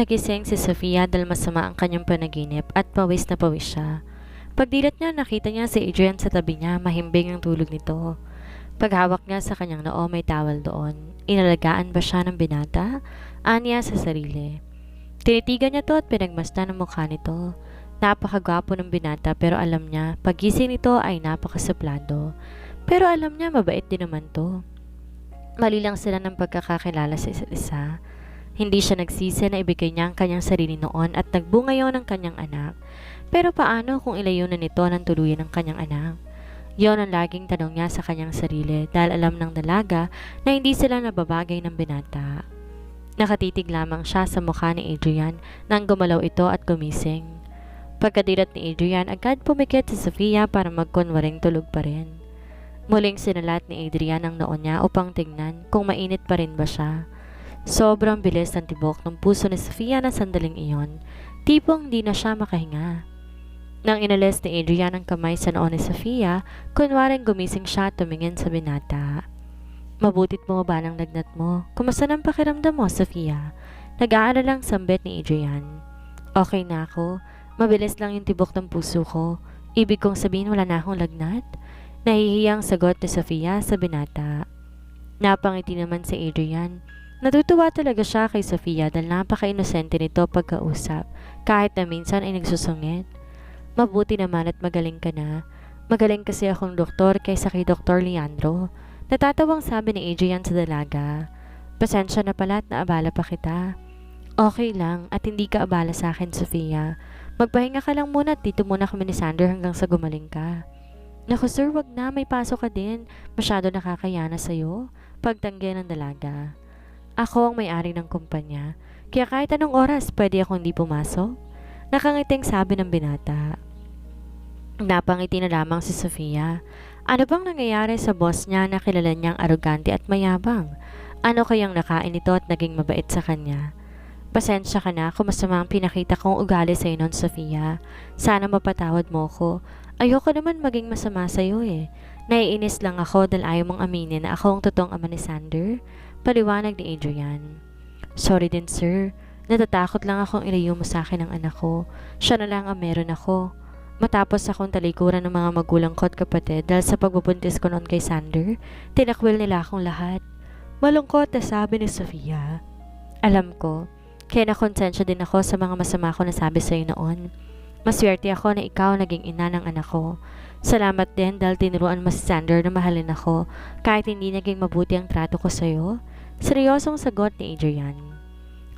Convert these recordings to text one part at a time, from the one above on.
Nagising si Sofia dahil masama ang kanyang panaginip at pawis na pawis siya. Pagdilat niya, nakita niya si Adrian sa tabi niya, mahimbing ang tulog nito. Paghawak niya sa kanyang noo, may towel doon. Inalagaan ba siya ng binata? Anya sa sarili. Tinitigan niya to at pinagmasdan ang mukha nito. Napakagwapo ng binata pero alam niya, pagising nito ay napakasuplado. Pero alam niya, mabait din naman to. Mali lang sila ng pagkakakilala sa isa't isa. Hindi siya nagsisi na ibigay niya ang kanyang sarili noon at nagbunga yon ng kanyang anak. Pero paano kung ilayo na nito ng tuluyan ng kanyang anak? Yon ang laging tanong niya sa kanyang sarili dahil alam ng dalaga na hindi sila nababagay ng binata. Nakatitig lamang siya sa mukha ni Adrian nang gumalaw ito at gumising. Pagkadilat ni Adrian, agad pumikit si Sofia para magkunwaring tulog pa rin. Muling sinalat ni Adrian ang noon niya upang tingnan kung mainit pa rin ba siya. Sobrang bilis ng tibok ng puso ni Sofia na sandaling iyon, tipong di na siya makahinga. Nang inalis ni Adrian ang kamay sa noon ni Sofia, kunwaring gumising siya at tumingin sa binata. Mabutit mo ba ng lagnat mo? Kumusta ng pakiramdam mo, Sofia? Nag-aaralang sambit ni Adrian. Okay na ako. Mabilis lang yung tibok ng puso ko. Ibig kong sabihin wala na akong lagnat? Nahihiyang sagot ni Sofia sa binata. Napangiti naman si Adrian. Natutuwa talaga siya kay Sofia dahil napaka-inosente nito pagkausap kahit na minsan ay nagsusungit. Mabuti naman at magaling ka na. Magaling kasi akong doktor kaysa kay Dr. Leandro. Natatawang sabi ni Adrian sa dalaga. Pasensya na pala at naabala pa kita. Okay lang at hindi ka abala sa akin, Sofia. Magpahinga ka lang muna at dito muna kami ni Sander hanggang sa gumaling ka. Naku sir, wag na. May pasok ka din. Masyado nakakayana sa'yo. Pagtanggi ng dalaga. Ako ang may-ari ng kumpanya. Kaya kahit anong oras, pwede ako hindi pumasok. Nakangiting sabi ng binata. Napangiti na lamang si Sofia. Ano bang nangyayari sa boss niya na kilala niyang arogante at mayabang? Ano kayang nakain ito at naging mabait sa kanya? Pasensya ka na kung masama ang pinakita kong ugali sa'yo noon, Sofia. Sana mapatawad mo ko. Ayoko naman maging masama sa'yo eh. Naiinis lang ako dahil ayaw mong aminin na ako ang totoong ama ni Sander. Paliwanag ni Adrian. Sorry din sir. Natatakot lang akong ilayo mo sa akin ang anak ko. Siya na lang ang meron ako. Matapos akong talikuran ng mga magulang ko at kapatid dahil sa pagbubuntis ko noon kay Sander, tinakwil nila akong lahat. Malungkot na sabi ni Sofia. Alam ko, kaya nakonsensya din ako sa mga masama ko na sabi sa'yo noon. Maswerte ako na ikaw naging ina ng anak ko. Salamat din dahil tinuruan mo si Sander na mahalin ako kahit hindi naging mabuti ang trato ko sa'yo. Seryosong sagot ni Adrian.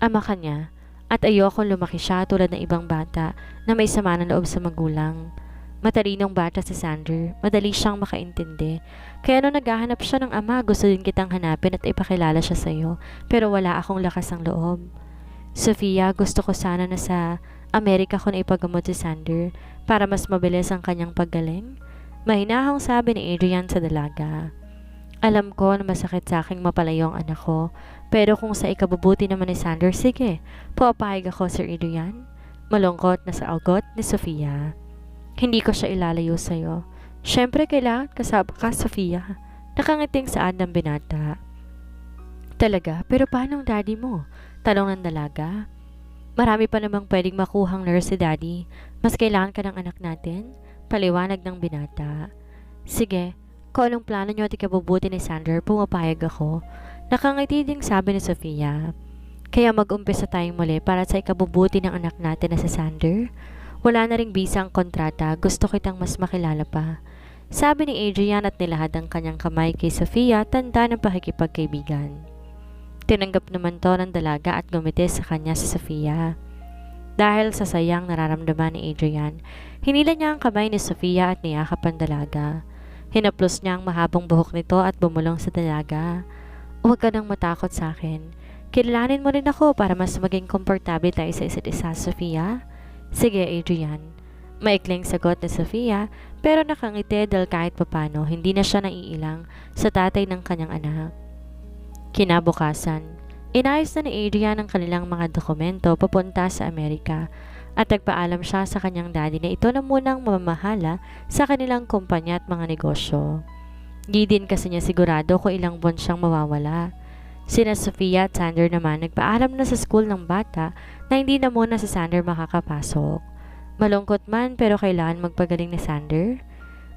Ama ka niya at ayokong lumaki siya tulad ng ibang bata na may sama ng loob sa magulang. Matalinong bata si Sander, madali siyang makaintindi. Kaya nung naghahanap siya ng ama, gusto din kitang hanapin at ipakilala siya sa'yo, pero wala akong lakas ng loob. Sofia, gusto ko sana na sa Amerika ko na ipagamot si Sander para mas mabilis ang kanyang paggaling. Mahinahong sabi ni Adrian sa dalaga. Alam ko na masakit sa aking mapalayo ang anak ko, pero kung sa ikabubuti naman ni Sander, sige, puapahig ako, Sir Adrian. Malungkot na sa agot ni Sofia. Hindi ko siya ilalayo sa'yo. Siyempre, kailangan kasama ka, Sofia. Nakangiting saad ng binata. Talaga? Pero paano ang daddy mo? Talong ng dalaga. Marami pa namang pwedeng makuhang nurse si daddy. Mas kailangan ka ng anak natin? Paliwanag ng binata. Sige, kung anong plano niyo at ikabubuti ni Sander, pumapayag ako. Nakangiti ding sabi ni Sofia. Kaya mag-umpisa tayong muli para sa ikabubuti ng anak natin na si Sander. Wala na ring bisa ang kontrata, gusto kitang mas makilala pa. Sabi ni Adrian at nilahad ang kanyang kamay kay Sofia, tanda ng pakikipagkaibigan. Tinanggap naman to ng dalaga at gumiti sa kanya si Sofia. Dahil sa sayang nararamdaman ni Adrian, hinila niya ang kamay ni Sofia at niyakap ang dalaga. Hinaplos niya ang mahabang buhok nito at bumulong sa dalaga. Huwag ka nang matakot sa akin. Kilalanin mo rin ako para mas maging komportable tayo sa isa't isa, Sofia. Sige, Adrian. Maikling sagot ni Sofia pero nakangiti dahil kahit papano hindi na siya naiilang sa tatay ng kanyang anak. Kinabukasan, inayos na ni Adrian ang kanilang mga dokumento papunta sa Amerika at nagpaalam siya sa kanyang daddy na ito na munang mamamahala sa kanilang kumpanya at mga negosyo. Di din kasi niya sigurado kung ilang buwan siyang mawawala. Sina Sofia at Sander naman nagpaalam na sa school ng bata na hindi na muna si Sander makakapasok. Malungkot man pero kailangan magpagaling ni Sander.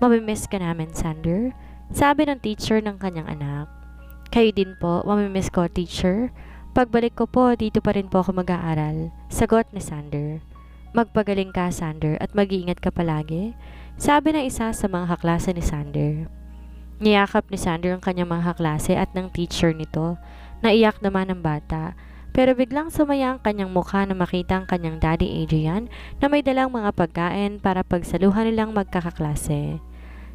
Mamimiss ka namin, Sander. Sabi ng teacher ng kanyang anak. Kayo din po, mamimiss ko, teacher. Pagbalik ko po, dito pa rin po ako mag-aaral. Sagot ni Sander. Magpagaling ka, Sander, at mag-iingat ka palagi. Sabi ng isa sa mga kaklase ni Sander. Niyakap ni Sander ang kanyang mga kaklase at ng teacher nito. Naiyak naman ang bata. Pero biglang sumaya ang kanyang mukha na makita ang kanyang daddy Adrian na may dalang mga pagkain para pagsaluhan nilang magkakaklase.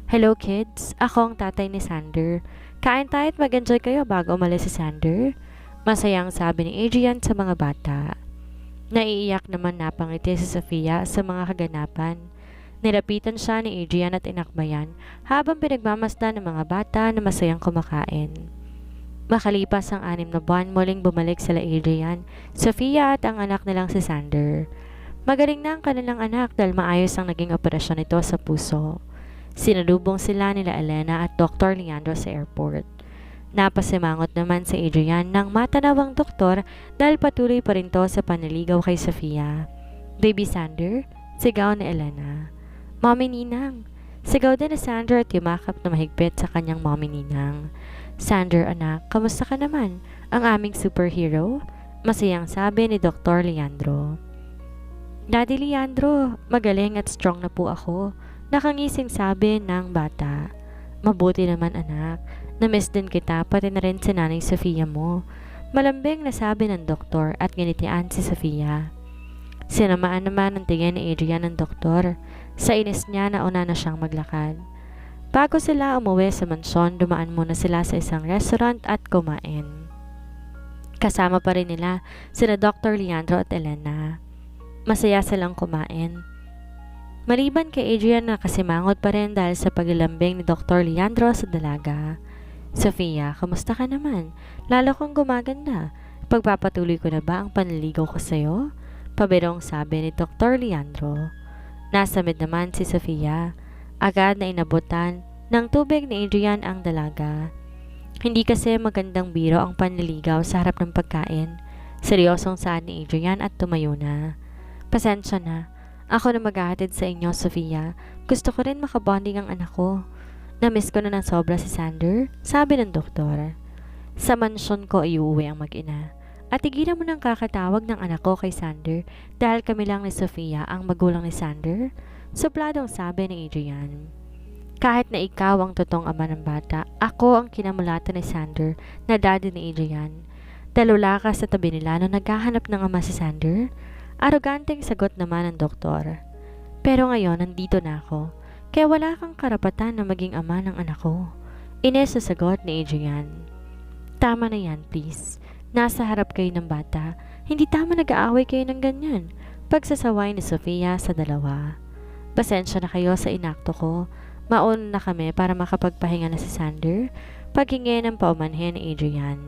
Hello kids, ako ang tatay ni Sander. Kain tayo at mag-enjoy kayo bago umalis si Sander. Masayang sabi ni Adrian sa mga bata. Naiiyak naman napangiti si Sofia sa mga kaganapan. Nilapitan siya ni Adrian at inakbayan habang pinagmamasdan ng mga bata na masayang kumakain. Makalipas ang anim na buwan, muling bumalik sila Adrian, Sofia at ang anak nilang si Sander. Magaling na ang kanilang anak dahil maayos ang naging operasyon nito sa puso. Sinalubong sila nila Elena at Dr. Leandro sa airport. Napasimangot naman si Adrian ng matanawang doktor dahil patuloy pa rin to sa panaligaw kay Sofia. Baby Sander, sigaw ni Elena. Mommy Ninang. Sigaw din ni Sander at yumakap na mahigpit sa kanyang mommy Ninang. Sander anak, kamusta ka naman? Ang aming superhero? Masayang sabi ni Dr. Leandro. Daddy Leandro, magaling at strong na po ako. Nakangising sabi ng bata. Mabuti naman anak, na-miss din kita pati na rin si nanay Sofia mo. Malambing na sabi ng doktor at ginitian si Sofia. Sinamaan naman ang tingin ni Adrian ng doktor. Sa inis niya nauna na siyang maglakad. Bago sila umuwi sa mansyon, dumaan muna sila sa isang restaurant at kumain. Kasama pa rin nila sina Dr. Leandro at Elena. Masaya silang kumain. Maliban kay Adrian na kasimangot pa rin dahil sa paglalambing ni Dr. Leandro sa dalaga. Sofia, kamusta ka naman? Lalo kong gumaganda. Pagpapatuloy ko na ba ang panliligaw ko sa'yo? Pabirong sabi ni Dr. Leandro. Nasa mid naman si Sofia. Agad na inabutan ng tubig ni Adrian ang dalaga. Hindi kasi magandang biro ang panliligaw sa harap ng pagkain. Seryosong saan ni Adrian at tumayo na. Pasensya na. Ako na maghahatid sa inyo, Sofia. Gusto ko rin makabonding ang anak ko. Namiss ko na ng sobra si Sander, sabi ng doktor. Sa mansyon ko ay ang mag-ina. At tigilan mo ng kakatawag ng anak ko kay Sander dahil kami lang ni Sofia ang magulang ni Sander. Supladong sabi ni Adrian. Kahit na ikaw ang totoong ama ng bata, ako ang kinamulatan ni Sander na daddy ni Adrian. Dalula ka sa tabi nila nung naghahanap ng ama si Sander. Aroganteng sagot naman ng doktor. Pero ngayon, nandito na ako. Kaya wala kang karapatan na maging ama ng anak ko. Ines sa sagot ni Adrian. Tama na yan, please. Nasa harap kayo ng bata. Hindi tama nag-aaway kayo ng ganyan. Pagsasaway ni Sofia sa dalawa. Pasensya na kayo sa inakto ko. Mauna na kami para makapagpahinga na si Sander. Paghingi ng paumanhin ni Adrian.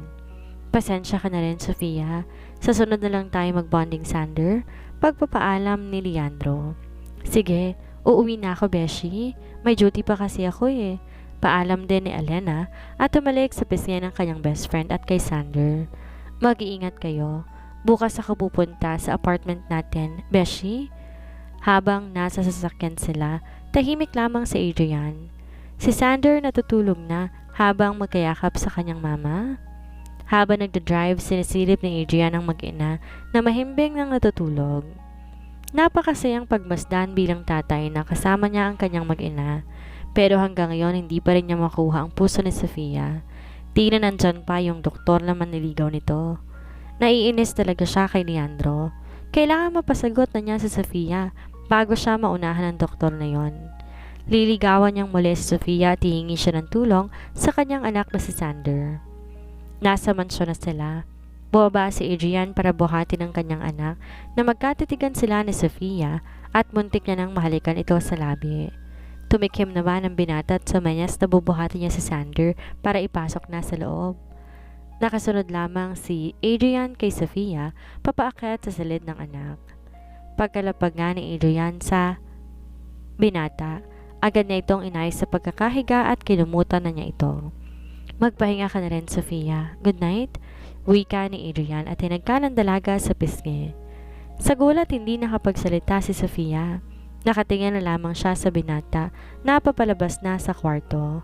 Pasensya ka na rin, Sofia. Sa sunod na lang tayo magbonding, Sander. Pagpapaalam ni Leandro. Sige, uuwi na ako, Beshi. May duty pa kasi ako eh. Paalam din ni Elena at tumalik sa pisngi ng kanyang best friend at kay Sander. Mag-iingat kayo. Bukas ako pupunta sa apartment natin, Beshi. Habang nasa sasakyan sila, tahimik lamang si Adrian. Si Sander natutulog na habang magkayakap sa kanyang mama. Habang nagda-drive, sinisilip ni Adrian ang mag-ina na mahimbing ng natutulog. Napakasayang pagmasdan bilang tatay na kasama niya ang kanyang mag-ina. Pero hanggang ngayon hindi pa rin niya makuha ang puso ni Sofia. Di na nandyan pa yung doktor na maniligaw nito. Naiinis talaga siya kay Leandro. Kailangan mapasagot na niya si Sofia bago siya maunahan ng doktor na yon. Liligawan niyang muli si Sofia at hihingi siya ng tulong sa kanyang anak na si Sander. Nasa mansyon na sila. Bumaba si Adrian para buhatin ang kanyang anak na magkatitigan sila ni Sofia at muntik niya nang mahalikan ito sa labi. Tumikim naman ang binata at sa manyas na bubuhatin niya si Sander para ipasok na sa loob. Nakasunod lamang si Adrian kay Sofia papaakyat sa silid ng anak. Pagkalapag nga ni Adrian sa binata, agad niya itong inayos sa pagkakahiga at kinumutan na niya ito. Magpahinga ka na rin, Sofia. Good night. Wika ni Adrian at hinagka ng dalaga sa pisngi. Sa gulat hindi nakapagsalita si Sofia. Nakatingin na lamang siya sa binata na papalabas na sa kwarto.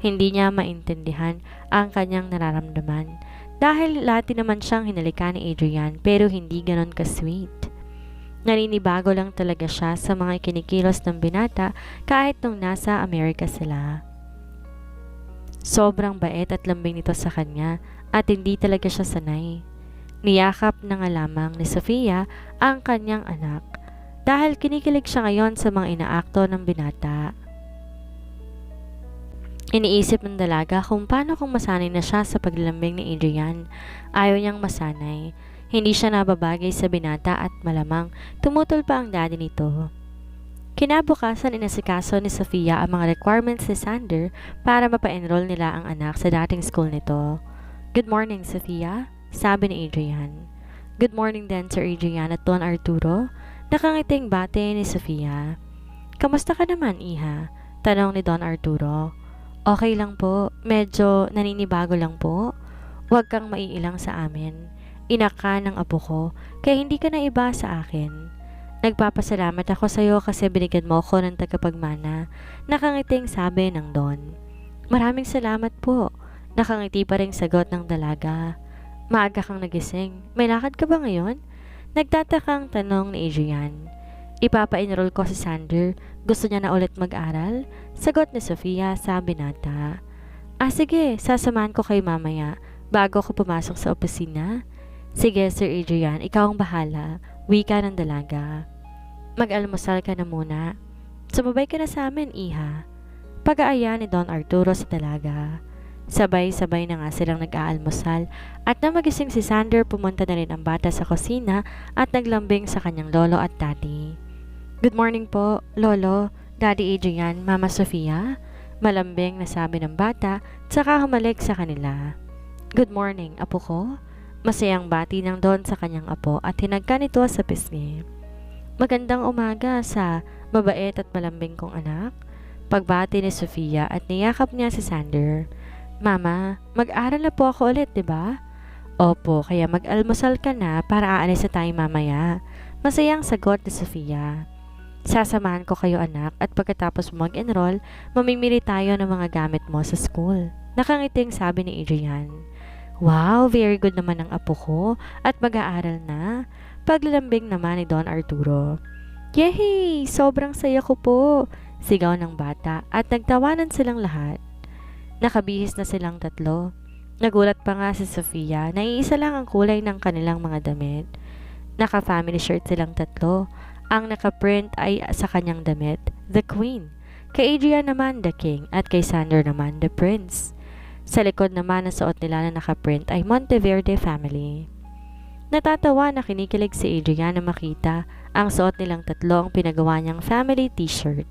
Hindi niya maintindihan ang kanyang nararamdaman dahil lati naman siyang hinalika ni Adrian pero hindi ganon ka-sweet. Naninibago lang talaga siya sa mga kinikilos ng binata kahit nung nasa Amerika sila. Sobrang bait at lambing nito sa kanya at hindi talaga siya sanay. Niyakap na nga lamang ni Sofia ang kanyang anak dahil kinikilig siya ngayon sa mga inaakto ng binata. Iniisip ng dalaga kung paano kung masanay na siya sa paglambing ni Adrian. Ayaw niyang masanay. Hindi siya nababagay sa binata at malamang tumutol pa ang daddy nito. Kinabukasan inasikaso ni Sofia ang mga requirements ni Sander para mapa-enroll nila ang anak sa dating school nito. Good morning, Sofia, sabi ni Adrian. Good morning din, Sir Adrian at Don Arturo. Nakangiting bate ni Sofia. Kamusta ka naman, Iha? Tanong ni Don Arturo. Okay lang po, medyo naninibago lang po. Huwag kang maiilang sa amin. Inaka ng apo ko, kaya hindi ka na iba sa akin. Nagpapasalamat ako sa iyo kasi binigyan mo ako ng tagapagmana. Nakangiting sabi ng Don. Maraming salamat po. Nakangiti pa rin sagot ng dalaga. Maaga kang nagising. May lakad ka ba ngayon? Nagtatakang tanong ni Adrian. Ipapa-enroll ko si Sander. Gusto niya na ulit mag-aral? Sagot ni Sofia sa binata. Ah sige, sasamahan ko kay mamaya bago ako pumasok sa opisina. Sige, Sir Adrian, ikaw ang bahala. Wika ng dalaga. Mag-almusal ka na muna. Sumabay ka na sa amin, Iha. Pag-aaya ni Don Arturo sa dalaga. Sabay-sabay na nga silang nag-aalmusal at na magising si Sander pumunta na rin ang bata sa kusina at naglambing sa kanyang lolo at daddy. Good morning po, lolo, daddy Adrian, mama Sofia. Malambing na sabi ng bata tsaka humalik sa kanila. Good morning, apo ko. Masayang bati ng Don sa kanyang apo at hinagka nito sa pisngi. Magandang umaga sa mabait at malambing kong anak. Pagbati ni Sofia at niyakap niya si Sander. Mama, mag-aral na po ako ulit, di ba? Opo, kaya mag-almusal ka na para aalis na tayo mamaya. Masayang sagot ni Sofia. Sasamahan ko kayo anak at pagkatapos mag-enroll, mamimili tayo ng mga gamit mo sa school. Nakangiting sabi ni Adrian. Wow, very good naman ang apo ko at mag-aaral na. Paglalambing naman ni Don Arturo. Yehey! Sobrang saya ko po! Sigaw ng bata at nagtawanan silang lahat. Nakabihis na silang tatlo. Nagulat pa nga si Sofia na iisa lang ang kulay ng kanilang mga damit. Naka-family shirt silang tatlo. Ang naka-print ay sa kanyang damit, The Queen. Kay Adrian naman, The King. At kay Sander naman, The Prince. Sa likod naman na suot nila na nakaprint ay Monteverde family. Natatawa na kinikilig si Adrian na makita ang suot nilang tatlo ang pinagawa niyang family t-shirt.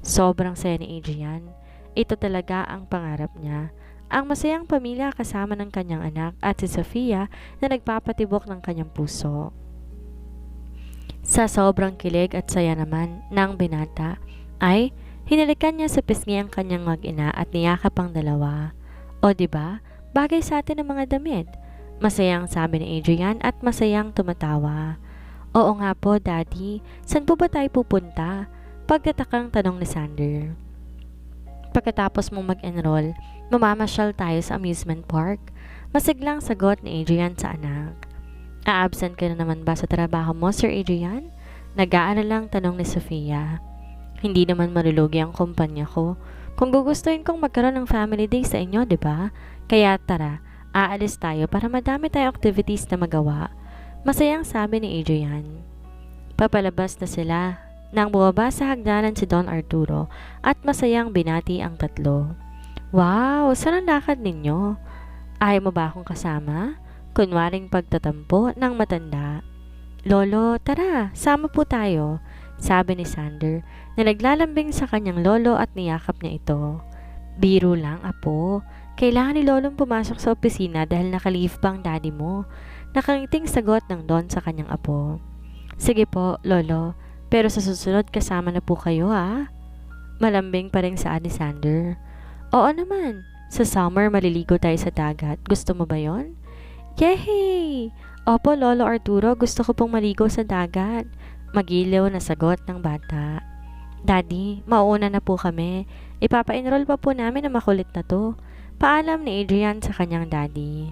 Sobrang saya ni Adrian. Ito talaga ang pangarap niya. Ang masayang pamilya kasama ng kanyang anak at si Sofia na nagpapatibok ng kanyang puso. Sa sobrang kilig at saya naman ng binata ay hinalikan niya sa pisngi ang kanyang mag-ina at niyakap ang dalawa. O ba? Bagay sa atin ang mga damit. Masayang sabi ni Adrian at masayang tumatawa. Oo nga po, Daddy. San po ba tayo pupunta? Pagtatakang tanong ni Sander. Pagkatapos mong mag-enroll, mamamasyal tayo sa amusement park. Masiglang sagot ni Adrian sa anak. A-absent ka na naman ba sa trabaho mo, Sir Adrian? Nag-aalala lang tanong ni Sofia. Hindi naman marulugi ang kumpanya ko. Kung gugustuhin kong magkaroon ng family day sa inyo, di ba? Kaya tara, aalis tayo para madami tayong activities na magawa. Masayang sabi ni Adrian. Papalabas na sila nang bumaba sa hagdanan si Don Arturo at masayang binati ang tatlo. Wow, saan ang lakad ninyo? Ayaw mo ba akong kasama? Kunwaring pagtatampo ng matanda. Lolo, tara, sama po tayo sabi ni Sander na naglalambing sa kanyang lolo at niyakap niya ito. Biro lang, apo. Kailangan ni lolong pumasok sa opisina dahil naka-leave pa ang daddy mo. Nakangiting sagot ng Don sa kanyang apo. Sige po, lolo. Pero sa susunod kasama na po kayo ha. Malambing pa rin sa ni Sander. Oo naman. Sa summer maliligo tayo sa dagat. Gusto mo ba yon? Yehey! Opo, Lolo Arturo, gusto ko pong maligo sa dagat. Magiliw na sagot ng bata. Daddy, mauuna na po kami. Ipapa-enroll pa po namin ang makulit na to. Paalam ni Adrian sa kanyang daddy.